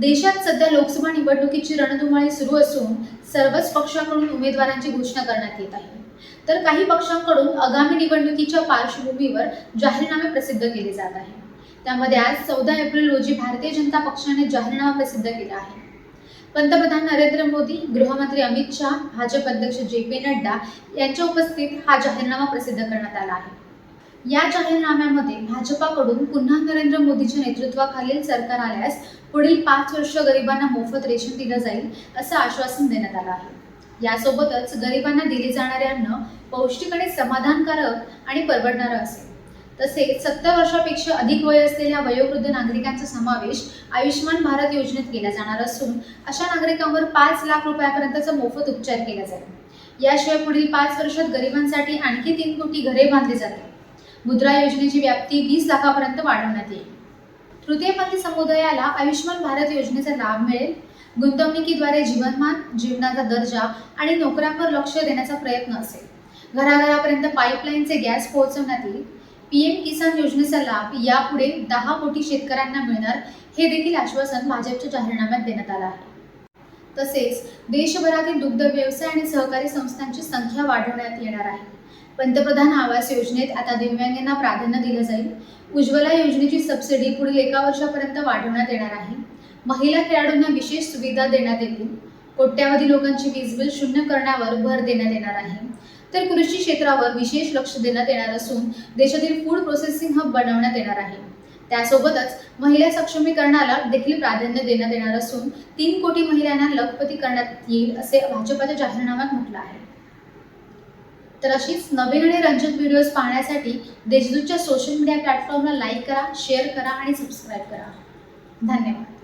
देशात सध्या लोकसभा निवडणुकीची रणधुमाळी सुरू असून सर्वच पक्षांकडून उमेदवारांची घोषणा करण्यात येत आहे. तर काही पक्षांकडून आगामी निवडणुकीच्या पार्श्वभूमीवर जाहीरनामे प्रसिद्ध केले जात आहे त्यामध्ये आज चौदा एप्रिल रोजी भारतीय जनता पक्षाने जाहीरनामा प्रसिद्ध केला आहे. पंतप्रधान नरेंद्र मोदी गृहमंत्री अमित शहा भाजप अध्यक्ष जे पी नड्डा यांच्या उपस्थितीत हा जाहीरनामा प्रसिद्ध करण्यात आला आहे. या जाहीरनाम्यामध्ये भाजपाकडून पुन्हा नरेंद्र मोदीच्या नेतृत्वाखालील सरकार आल्यास पुढील पाच वर्ष गरिबांना मोफत रेशन दिलं जाईल असं आश्वासन देण्यात आलं आहे. यासोबतच गरिबांना दिले जाणारे अन्न पौष्टिक आणि समाधानकारक आणि परवडणारं असेल. तसेच सत्तर वर्षापेक्षा अधिक वय असलेल्या वयोवृद्ध नागरिकांचा समावेश आयुष्यमान भारत योजनेत केला जाणार असून अशा नागरिकांवर पाच लाख रुपयापर्यंतचा मोफत उपचार केला जाईल. याशिवाय पुढील पाच वर्षात गरिबांसाठी आणखी तीन कोटी घरे बांधली जातील. मुद्रा योजनेची व्याप्ती वीस लाखापर्यंत वाढवण्यात येईल. तृतीयपंथी समुदायाला आयुष्यमान भारत योजनेचा लाभ मिळेल. गुंतवणुकीद्वारे जीवनमान जीवनाचा दर्जा आणि नोकऱ्यांवर लक्ष देण्याचा प्रयत्न असेल. घराघरापर्यंत पाईपलाईनचे गॅस पोहोचवण्यात येईल पीएम किसान योजनेचा लाभ यापुढे दहा कोटी शेतकऱ्यांना मिळणार हे देखील आश्वासन भाजपच्या जाहीरनाम्यात देण्यात आलं आहे. तसेच देशभरातील दुग्ध व्यवसाय आणि सहकारी संस्थांची संख्या वाढवण्यात येणार आहे. पंतप्रधान आवास योजनेत आता दिव्यांगांना प्राधान्य दिलं जाईल. उज्ज्वला योजनेची सबसिडी पुढील एका वर्षापर्यंत वाढवण्यात येणार आहे. महिला खेळाडूंना विशेष सुविधा देण्यात येतील. कोट्यावधी लोकांची वीज बिल शून्य करण्यावर भर देण्यात येणार आहे. तर कृषी क्षेत्रावर विशेष लक्ष देण्यात येणार असून देशातील फूड प्रोसेसिंग हब बनवण्यात येणार आहे. त्यासोबतच महिला सक्षमीकरणाला देखील प्राधान्य देण्यात येणार असून तीन कोटी महिलांना लखपती करण्यात येईल असे भाजपाच्या जाहीरनाम्यात म्हटलं आहे. तर अशीच नवीन आणि रंजक व्हिडिओज पाहण्यासाठी देशदूतच्या सोशल मीडिया प्लॅटफॉर्मला लाईक करा शेअर करा आणि सबस्क्राईब करा. धन्यवाद.